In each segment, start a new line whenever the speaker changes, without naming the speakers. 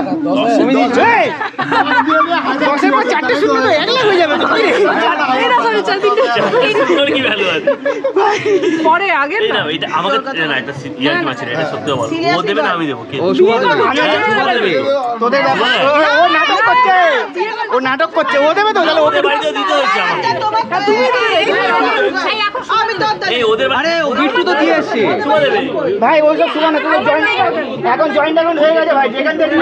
আছে
বমি দেখছে দশের পর চারটে শূন্য তো এক লাখ হয়ে যাবে তো। কি রে?
এই না, sorry, চার তিনটে।
তোর কি ভ্যালু আছে?
পরে আগের না
না এটা আমাকে না এটা ইয়ার কি মাছের এটা সত্যি বল। ও দেবে না আমি দেবো
ও শুভ দেবে।
তোদের ও ও নাটক করছে। ও নাটক করছে। ও দেবে তো তাহলে
ওদের বাড়িতে দিতে হচ্ছে আমাকে। ওদের
আরে ও বিট্টু তো দিয়ে এসছে।
ভাই ওই সব শুনো না তুমি জয়েন্ট এখন জয়েন্ট অ্যাকাউন্ট হয়ে গেছে ভাই। যেখান থেকে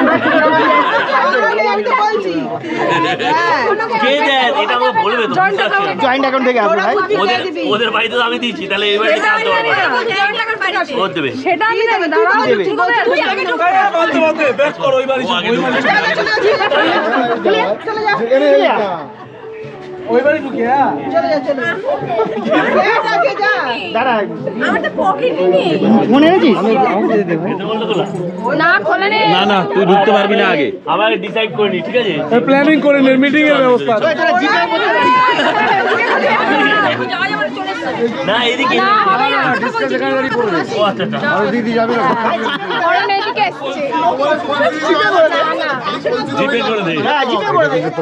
কে দেয়? এটা আমাকে বলবে তো বুঝতে পারছি? না।
জয়েন্ট অ্যাকাউন্ট থেকে আসবে ভাই।
ওদের ওদের বাড়িতে তো আমি দিচ্ছি তাহলে কার? ও দেবে।
সেটা আমি দেবে? দাঁড়াও
দেবে।
ঠিক আছে
ও আগে দেবে।
দাঁড়া মনে রেখেছিস
খেতে বলল তো না?
না খোলে নে
না না তুই ঢুকতে পারবি না আগে
আবার ডিসাইড করে নি ঠিক আছে
প্ল্যানিং করে নে মিটিং এর ব্যবস্থা
জিপে বসে
না এদিকে
না হবে না
ও আচ্ছা আচ্ছা
পরে না এদিকে এসছে
জিপে করে দে
হ্যাঁ জিপে করে দে
কত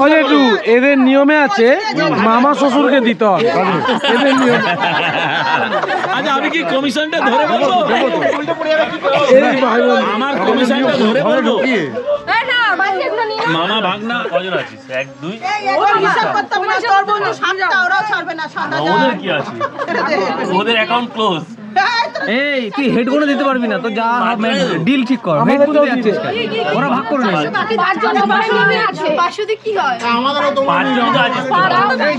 দিতে
কি
এদের নিয়মে আছে মামা শ্বশুরকে দিতে হবে এদের নিয়ম
আচ্ছা আমি কি কমিশনটা ধরে বলব আমার কমিশনটা ধরে বলব। মামা ভাগনা কজন আছিস এক দুই না, ওদের কি আছে ওদের অ্যাকাউন্ট ক্লোজ
এই তুই হেড করে দিতে পারবি না তো যা ডিল ঠিক কর হেড করে যাচ্ছিস কেন? ওরা ভাগ করে নেবে।
হয়
আছিস।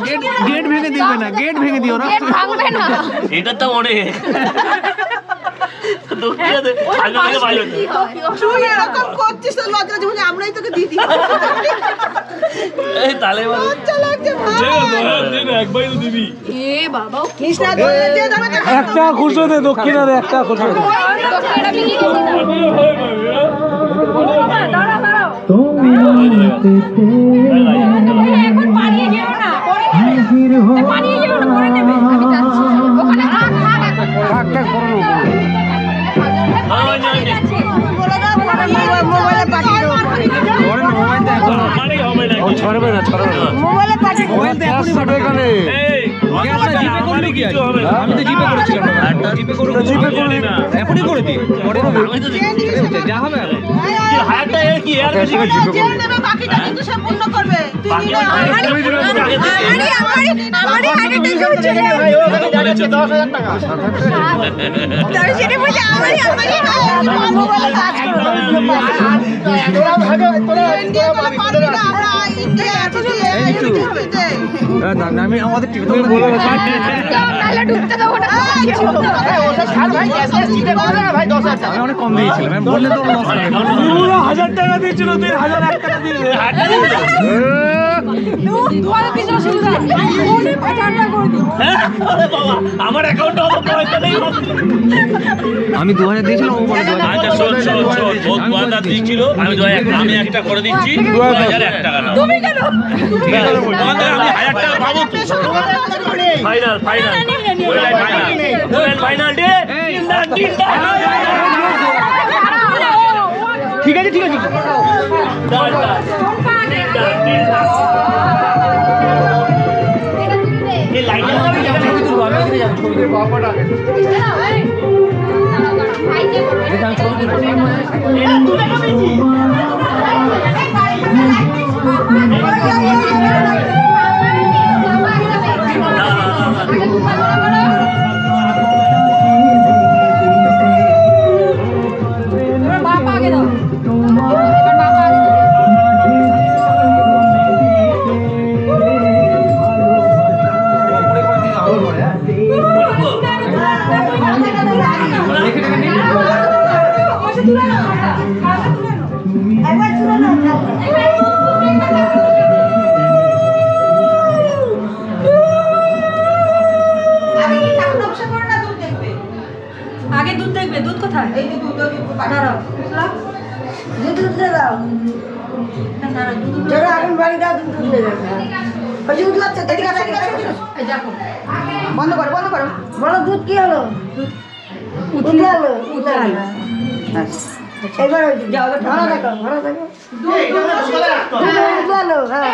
গেট গেট ভেঙে দিবে না গেট ভেঙে দিও ওরা।
না।
এটা তো অনেক বাইরে
তুই এরকম করছিস তো লজ্জা লাগছে বলে আমরাই তোকে দিদি
এই তালে
লজ্জা লাগছে ভাই।
এ বাবা
কৃষ্ণা ধরে দিয়ে যাবে তো
একটা খুশো দে দক্ষিণা দে একটা খুশো দে।
দাঁড়াও যেও না। পরে
ছড়বে না ছড়বে না।
মোবাইলে পাঠিয়ে
মোবাইল তো এখনই পাঠাবে। এখানে। আমি তো জিপে করেছিলাম। জিপে করে জিপে করে এখনই করে দি পরে হবে।
আমি তো দেখি।
যা হবে।
হায়ারটা এর কি? এর বেশি
যে নেবে বাকিটা কিন্তু সে পূর্ণ করবে। তুই
বাকি আমি
আমারই। আমারই আমারই হচ্ছে
ভাই ও যাচ্ছে টাকা
সেটা আমারই আমারই কাজ করবে
তোরা ভাগে তোরা
আমরা ইন্ডিয়া
আমাদের টিভি তুমি বলো।
তাহলে ঢুকতে দেবো না।
ওসব ছাড় ভাই গ্যাস গ্যাস জিপে করে না ভাই দশ হাজার টাকা।
আমি অনেক কম দিয়েছিলাম। আমি বললে তো লস হাজার টাকা দিয়েছিল তুই এক টাকা দিয়ে
মনে
হ্যাঁ? আমার অ্যাকাউন্টে অত পয়সা নেই
আমি দু হাজার দিয়েছিলাম ও বলে দু হাজার
আচ্ছা শোন শোন শোন ও দু হাজার দিচ্ছিল আমি দু হাজার আমি একটা করে দিচ্ছি দু হাজার এক টাকা না
তুমি কেন
ঠিক আছে তোমাদের আমি হাজার টাকা পাবো তো final final final final day
ঠিক আছে ঠিক আছে।
ছবি
বন্ধ করো বন্ধ করো। বলো দুধ কি হলো?
উঠে।
এবার যাও ভালো ভালো হলো হ্যাঁ।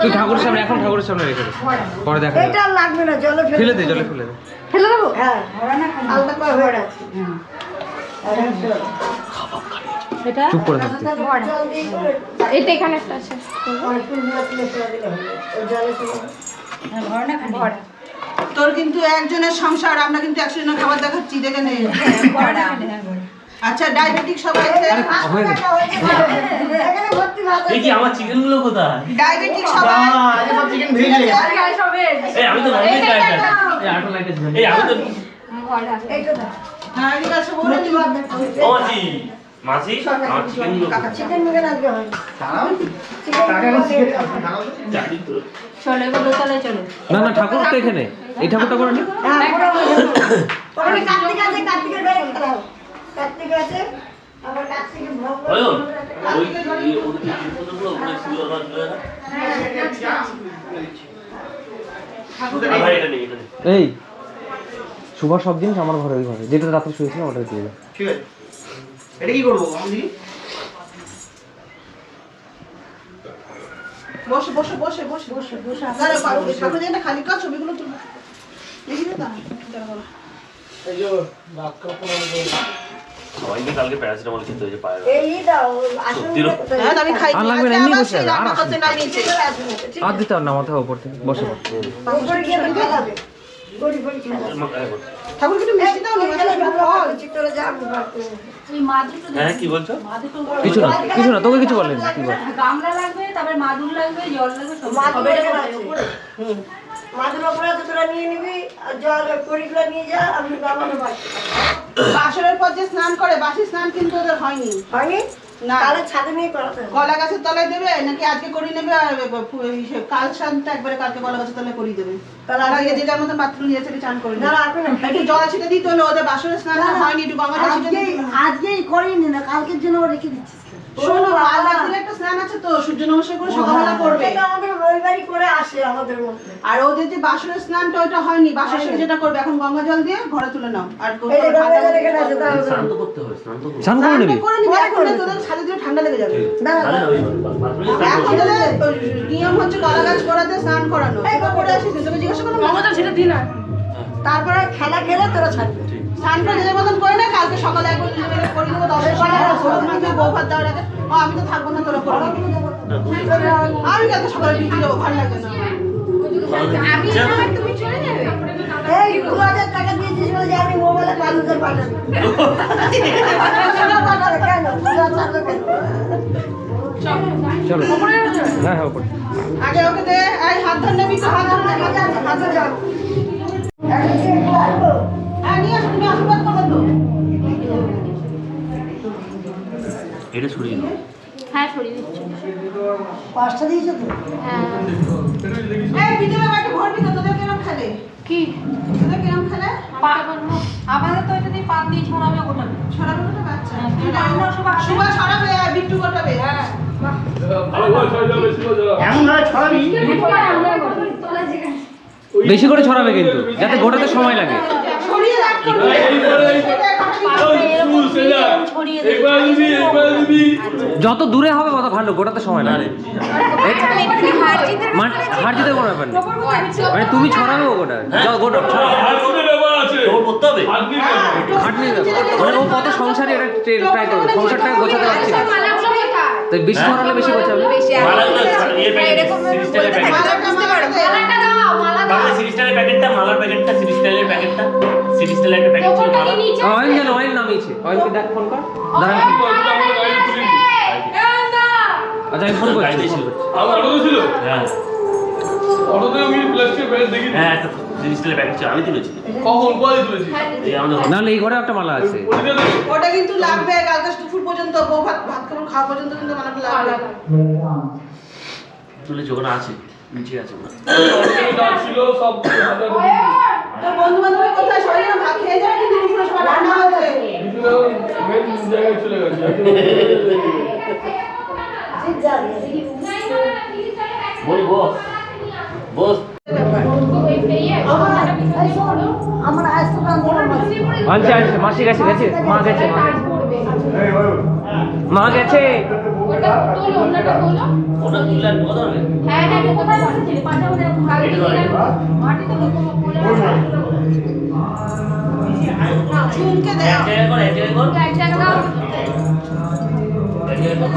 তুই ঠাকুরের সামনে এখন ঠাকুরের সামনে রেখে দে। পরে। দেখা
এটা আর লাগবে না জলে
ফেলে দে জলে ফেলে দে।
ফেলে দেবো? হ্যাঁ। আলাদা করে হয়ে। আছে
এটা?
চুপ করে থাকতে।
এটা এখানে একটা আছে। হ্যাঁ,
তোর কিন্তু একজনের সংসার আমরা কিন্তু একশো জনের খাবার দেখাচ্ছি দেখে নে।
ভর না হ্যাঁ ভর
আচ্ছা ডায়াবেটিক সবাই
হয়ে
এই কি আমার চিকেনগুলো কোথায়?
ডায়াবেটিক সবাই
এই আমি তো ননভেজ খাই
এই আটো লাইটে
এই আমি তো
হ্যাঁ বলে
ও মাসি আমার চিকেনগুলো?
চিকেন আজকে হয়।
তো।
চলো দোতলায় চলো।
না না ঠাকুর তো এখানে। এই ঠাকুরটা করে নি।
হ্যাঁ ওখানে কার্তিক আছে কার্তিকের কার্তিক আছে আবার কার্তিকের
ওই ছিল এটা নেই।
এই শুভ সব জিনিস আমার ঘরে ওই ঘরে। যেটা রাত্রে শুয়েছিলাম ওটা দিয়ে দাও।
ঠিক আছে। এটা কি করব আমি
বসে বসে বসে বসে বসে বসে। ঠাকুর খালি কাজ ছবিগুলো তুলো। দেখি না
সবাইকে কালকে প্যারাসিটামল খেতে হয়েছে পায়ের
এই দাও আসুন
হ্যাঁ আমি খাই
আর লাগবে না, এমনি বসে আর আসুন।
না নিচে
আর দিতে হবে না মাথা উপর থেকে। বসে। পড়
উপরে গিয়ে তো
কিছু না কিছু না তোকে কিছু বলেনি
গামলা লাগবে তারপরে মাদুর লাগবে জল লাগবে
মাদুর
সবের
এখানে
উপরে।
আছে। মাদুর ওপরে আছে তোরা নিয়ে নিবি আর জল কড়িগুলো নিয়ে যা আমি গামানো
বাসরের পর যে স্নান করে বাসি স্নান কিন্তু ওদের হয়নি।
হয়নি?
না।
ছাদে নিয়ে করাতে
কলা গাছের তলায় দেবে নাকি আজকে করিয়ে নেবে আর কাল একবারে কালকে কলা গাছের তলায় করিয়ে দেবে।
তাহলে
তাহলে
আজকে-
আগে যে মতো বাথরুম নিয়ে এসে চান করে
না।
একটু জল ছিটে ওদের বাসনের স্নান হয়নি একটু গঙ্গা
আজকেই
দিতে
নি করিনি না কালকের জন্য রেখে দিচ্ছিস
শোনো রাত্রে একটা স্নান আছে তো সূর্য নমস্কার করে সকালবেলা করবে।
এটা আমাদের রবিবারই করে আসে আমাদের মধ্যে।
আর ওদের যে বাসরের স্নানটা ওইটা হয়নি। সাথে যেটা করবে এখন গঙ্গা জল দিয়ে ঘরে তুলে নাও। আর
এই যে
স্নান তো করতে হবে স্নান তো করতে হবে।
স্নান করে নিবি?
করে নিবি। এখন তোদের ছাদে দিলে ঠান্ডা লেগে যাবে। এখন তোদের নিয়ম হচ্ছে কলা গাছ করাতে স্নান করানো। তোরা করে আসিস। তোকে জিজ্ঞাসা করো
মমতা সেটা দিন
তারপরে খেলা খেলে তোরা ছাড়বি।
স্নান করে নিজের মতন করে সকালে একবার করে নেব তবে সকালে দেওয়ার আগে আমি তো থাকব না তোরা করে। আমি কালকে সকালে ডিউটি যাব ভালো লাগে না।
আমি আমার তুমি চলে যাবে
এই দু হাজার টাকা দিয়েছিস বলে আমি মোবাইলে পাঁচ হাজার পাঠাবি টাকা পাঠাবে কেন? দু হাজার টাকা কেন?
চলো। হ্যাঁ হ্যাঁ
আগে ওকে দে এই হাত ধরে নেবি তো হাত ধরে নেবি। হাত ধরে যাও
এটা সরিয়ে দাও।
হ্যাঁ সরিয়ে দিচ্ছি
পাঁচটা দিয়েছ তো
হ্যাঁ
এই ভিতরে বাড়িতে ভরবি তো তোদের কিরম খেলে
কি
তোদের কিরম খেলে
আমাদের তো এটা দিয়ে ছড়াবে
ছড়াবে তো বাচ্চা
এটা আমরা সব আসে।
ছড়াবে আর বিট্টু গোটাবে
হ্যাঁ
বেশি করে ছড়াবে কিন্তু যাতে গোটাতে সময় লাগে যত দূরে হবে তত ভালো গোটাতে সময় লাগে মানে হার জিতে কোনো ব্যাপার নেই। মানে তুমি ছড়াবে ও গোটা যাও গোটা খাটনি। মানে ও কত সংসারে এটা ট্রাই করবে। সংসারটাকে গোছাতে পারছি না। তো বেশি ছড়ালে বেশি গোছাবে?
প্যাকেটটা। মালার প্যাকেটটা সিরিস্টাইলের প্যাকেটটা। ছিল
জানো নামিয়েছে। ফোন কর। দাঁড়া আচ্ছা আমি ফোন করছি
ছিল হ্যাঁ। হ্যাঁ ছিল আমি তুলেছি। এই আমাদের
নাহলে এই ঘরে একটা মালা আছে।
ওটা কিন্তু লাগবে কালকে দুপুর পর্যন্ত বউ ভাত ভাত খাবার খাওয়া পর্যন্ত কিন্তু মালাটা লাগবে।
তুলেছি ওখানে আছে নিচে আছে।
তোর বন্ধু বান্ধবের কোথায়? সবাই যেন ভাত খেয়ে যাবে কিন্তু দুপুরে সবাই রান্না
বস। বস।
তো
আনছে আনছে মাসি গেছে। গেছে মা গেছে। মা গেছে।
ওটা তুললে আর কত হবে।
হ্যাঁ হ্যাঁ তুই কোথায় মাটিতে বলে
এক কর এক কর।
এক জায়গা দাও।
এক কর।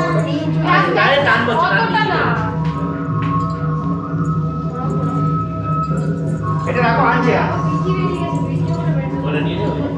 আরে টান করছে
না।
এটা রাখো আনছে।
ওটা নিয়ে যাবে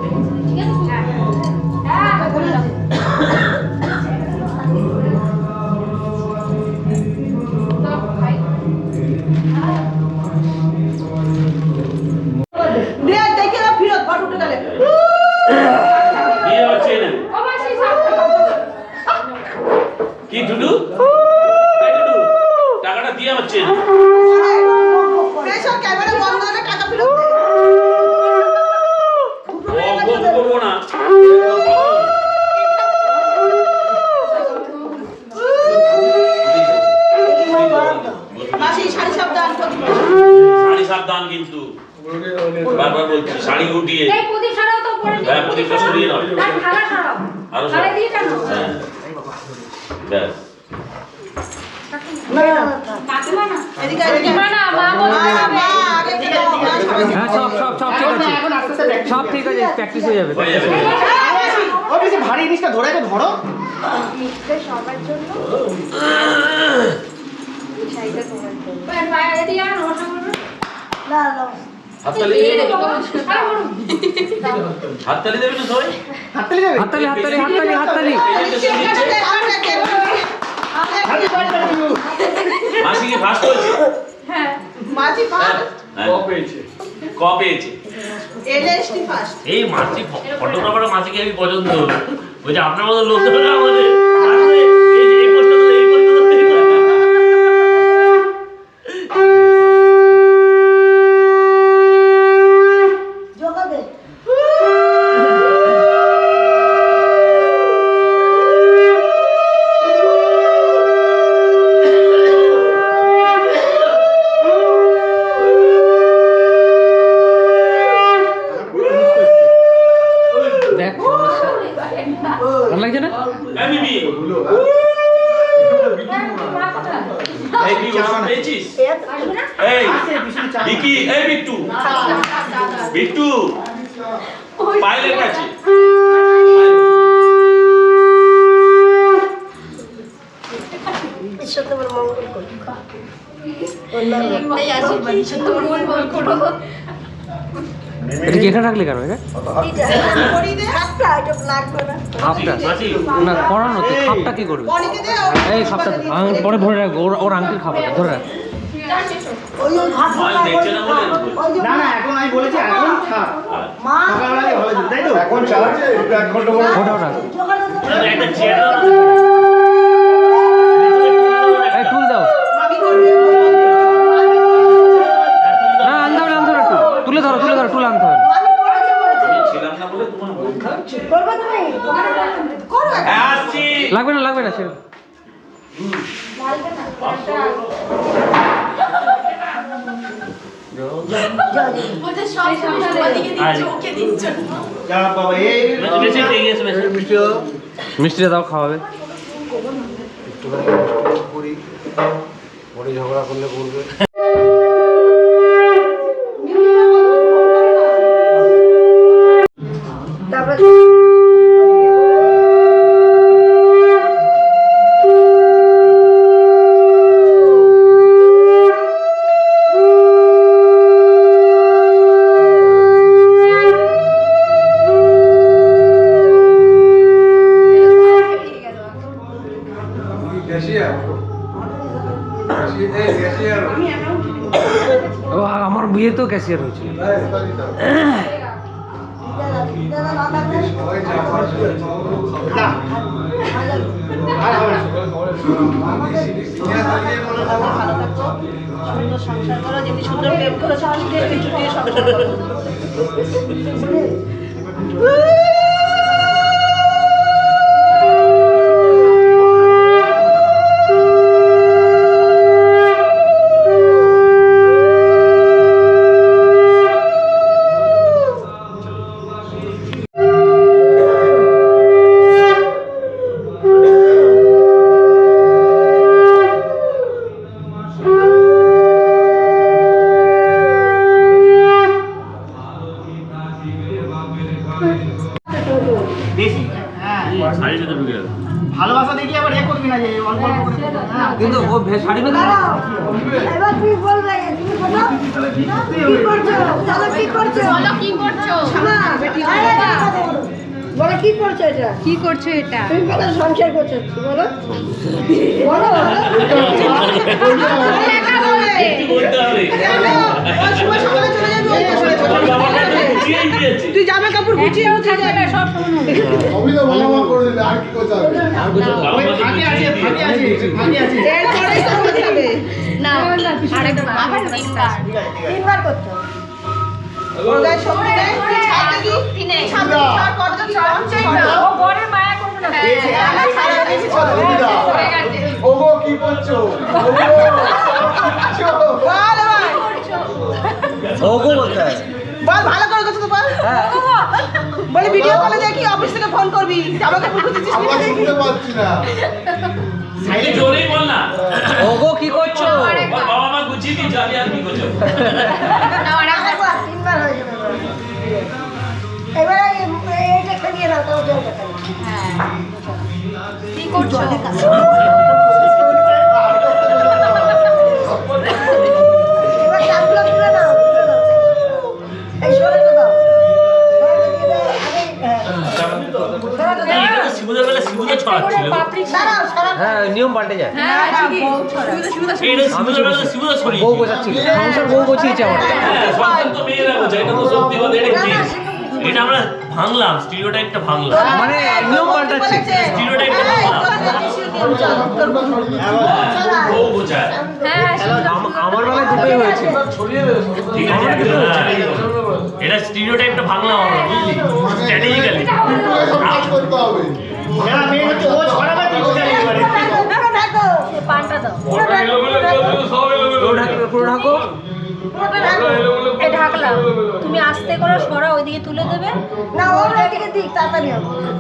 সব সব সব ঠিক আছে। সব ঠিক আছে প্র্যাকটিস হয়ে যাবে।
ভারী জিনিসটা ধরে তো ধরো।
বাইরে দিয়ে
হাততালি হাততালি দেবে না সবাই?
হাততালি দেবে?
হাততালি হাততালি হাততালি হাততালি
মাসি কি ফার্স্ট হয়েছে?
হ্যাঁ।
ফার্স্ট
হ্যাঁ। ক পেয়েছে?
এলএসটি ফার্স্ট
এই মাসি ফটোগ্রাফার মাসিকে আমি পছন্দ বলছে আপনার মতো লোক তো না আমাদের আসলে এই যে এই পোস্টটা তো এই পোস্টটা তো এই পোস্টটা।
জোগাবে
দেখ সমস্যা ভালো লাগছে না
এই বিবি, এই কি ওষুধ পেয়েছিস? এই, বিকি, এই বিট্টু, বিট্টু, পায়েলের কাছে।
এটা কি এখানে রাখলে কেন এটা?
না।
খাপটা না পড়ানো তো খাপটা কি করবে? এই খাপটা আমি পরে ভরে রাখব ওর ওর আঙ্কেল খাবে ধরে রাখ।
না
না এখন আমি বলেছি এখন থাক।
মা
সকালবেলা ভালো তাই তো? এখন চালাচ্ছে এক ঘণ্টা
ওটা ওটা
একটা চেয়ার দাও। না।
লাগবে না লাগবে না সে
আয়।
যা বাবা এই
বেশি- বেশি দিয়ে গিয়েছে, বেশি।
মিষ্টি দাও
মিষ্টিটা দাও খাওয়াবে।
পরে ঝগড়া করলে করবে
terceiro, তুই
জামা কাপড় গুছিয়ে
থাকবে না সব শুনুন
আমি তো ভালো ভালো করে দিলে আর কি করতে হবে।
বাবা তো
ফাঁকি আছে ফাঁকি আছে ফাঁকি আছে
এরপরেই তো হয়ে যাবে
না আরেকবার আবার তিনবার
তিনবার
ওর গায়ে
তিনে
কর।
ও বরের মায়া করবে হয়ে
ওগো কি করছ ওগো
বলতে
বল ভালো করে করছ তো বল বলে ভিডিও কলে দেখি অফিস থেকে ফোন করবি জামা কাপড় খুঁজেছিস
আমরা
দেখি
শুনতে পাচ্ছি না
তুই জোরেই বল না
ওগো কি করছ
বল, বাবা মা গুছিয়ে দিয়েছে আমি আর কি করছ
আরেকবার তিনবার হয়ে যাবে এবার
কি করছ
হ্যাঁ।
হ্যাঁ নিয়ম পাল্টে যায়
হ্যাঁ
শিবুদের বেলা তো শিবুদের ছড়িয়েছিল
বউ সংসার বউ গোছিয়েছে আমার
হ্যাঁ, এটা আমরা ভাঙলাম স্টিরিওটাইপটা ভাঙলাম
মানে নিয়ম পাল্টাচ্ছে
স্টিরিওটাইপটা ভাঙলাম বোঝায়
হ্যাঁ
আমার বেলায় দুটোই হয়েছে
হ্যাঁ। এটা স্টিরিওটাইপটা ভাঙলাম আমরা বুঝলি স্ট্র্যাটেজিক্যালি
করতে হবে
পানটা দাও
পুরো ঢাকো
ঢাকলাম তুমি আস্তে করে সরা ওইদিকে তুলে দেবে।
না ওর এদিকে দিক তাড়াতাড়ি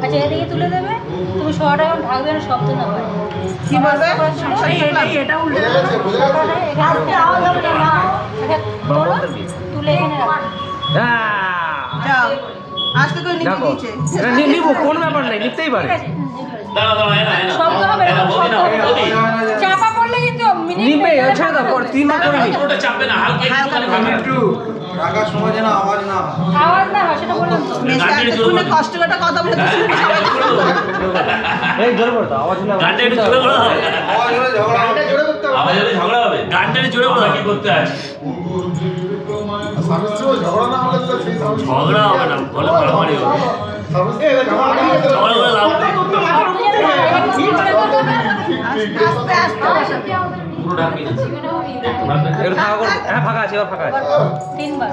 আচ্ছা এদিকে তুলে দেবে। তুমি সরাটা এখন ঢাকবে না শব্দ না হয়।
কি বলবে?
এটা উল্টে তুলে এখানে রাখো।
হ্যাঁ।
আজকে করে
নিবো কোনো ব্যাপার নাই নিতেই পারে।
দাঁড়া দাঁড়া
শব্দ হবে শব্দ চাপা
নিবে পর তিনবার করে নি
পুরোটা চাপবে না হালকা।
রাখার সময় যেন আওয়াজ না
আওয়াজ না হয় সেটা বললাম তো
একটু জোরে
কষ্ট করে কথা বলে
এই জোরে বলো তো আওয়াজ
গানটা একটু জোরে বলো
আওয়াজ হলে ঝগড়া হবে
যদি ঝগড়া হবে গানটা একটু জোরে বলো কি করতে আছে
ঝগড়া না হলে তো সেই
ঝগড়া হবে না বলে মারামারি হবে
ঝগড়া না
ঝগড়া করে লাভ নেই। পুরো ডাকি না
একটু ফাঁকা করো। হ্যাঁ ফাঁকা আছে এবার ফাঁকা আছে।
তিনবার।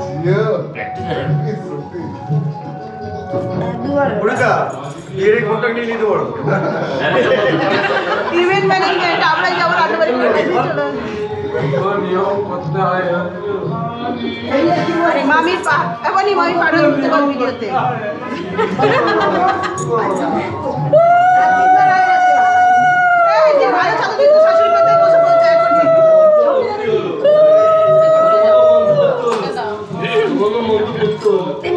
হয়।
নিয়ে নিতে পারো।
ইভেন্ট ম্যানেজমেন্ট আমরাই যাব রান্নাবাড়ি
নিয়ম করতে হয়।
মামির পা এখনই মামির পাটা দিতে পারব ভিডিওতে। ভালো ছাত্র কিন্তু শাশুড়ি পেতে বসে বলছে এখন
তিনবার হয়ে গেছে সত্যি কথা।
অয়ন অয়ন তুমি দুটো পালক ছিল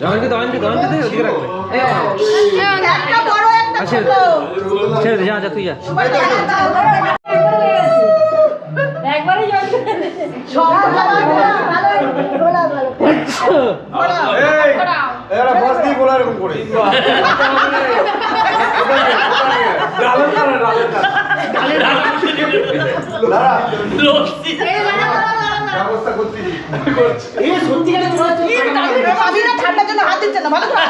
জয়নকে জয়নকে জয়নকে দে ওদিকে রাখবে
একটা বড় একটা
আচ্ছা।
ছোট
ছেড়ে দে যা যা তুই যা
একবারই জয়েন করে
ভালো ভালো হয়েছে। গোলা ভালো।
এই এরা বাস দিয়ে বলা এরকম করে ডালের তারা ডালের তারা দাঁড়া
লস্যি।
ব্যবস্থা করছি
এই সত্যিকারের মনে হচ্ছে
আমি না ঠান্ডার জন্য হাত দিচ্ছে না ভালো করে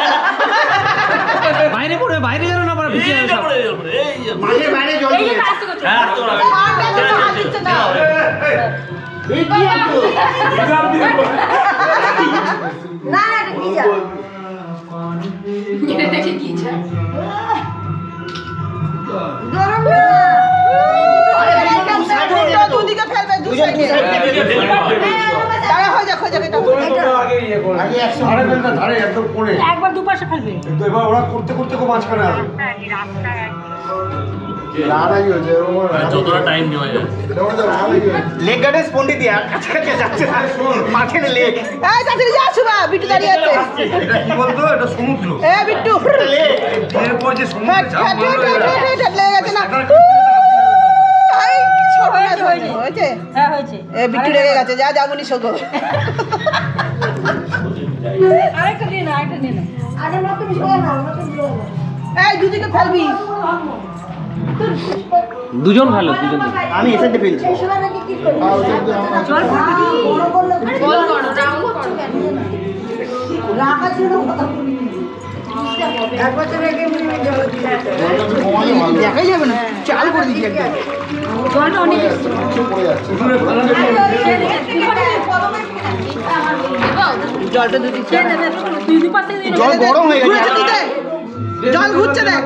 বাইরে পড়বে বাইরে যেন না ভিজে যাবে সব।
যে।
বাইরে জল দিয়ে
হ্যাঁ, তো না।
ঠান্ডার জন্য হাত দিচ্ছে না।
এই কি আছো
না না কি যা?
দুজন
হয়ে যাক হয়ে যাক এটা
আগে
একশো
ধারে একদম
একবার দুপাশে ফেলবে।
তো এবার ওরা করতে করতে খুব মাঝখানে আসবে
যতটা টাইম নেওয়া যায়
লেগ গার্ডে স্পন্ডি দিয়া। যাচ্ছে মাঠের লেগ
এই তাড়াতাড়ি যা শুভা বিট্টু দাঁড়িয়ে আছে।
এটা কি বলতো? এটা সমুদ্র।
এ বিট্টু
লেগ
বিয়ের যে সমুদ্রে
লেগে গেছে না। এই, ছোট হয়েছে হয়েছে
হ্যাঁ হয়েছে।
এ বিট্টু লেগে গেছে যা যাবনি শোকো।
আরেকটা দিয়ে না আরেকটা দিয়ে না।
আরে না তুমি শোনো না না তুমি শোনো না।
এই দুদিকে ফেলবি।
দুজন ভালো দুজন।
আমি এসে ফেলছি।
হয়।
দেখাই যাবে না চাল করে দিচ্ছি একদম।
জলটা অনেক
জল গরম হয়ে গেছে।
জল ঘুরছে দেখ।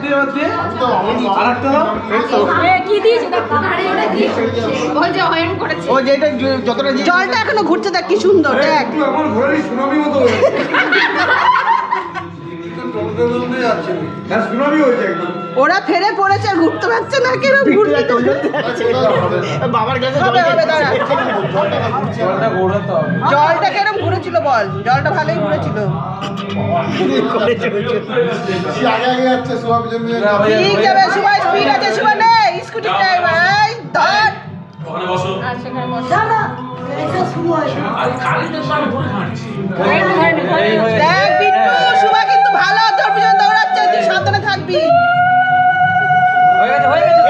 ও যেটা যতটা
জলটা এখনও ঘুরছে দেখ কি সুন্দর দেখ।
সুনামি হয়েছে একদম
ওরা ফেরে পড়েছে ঘুরতে পারছে না কেন ঘুরতে
জলটা
কেরম ঘুরেছিল বল? জলটা ভালোই ঘুরেছিল।
কিন্তু ভালো
দৌড়াচ্ছে তুই সাবধানে থাকবি। হয়ে
গেছে হয়ে
গেছে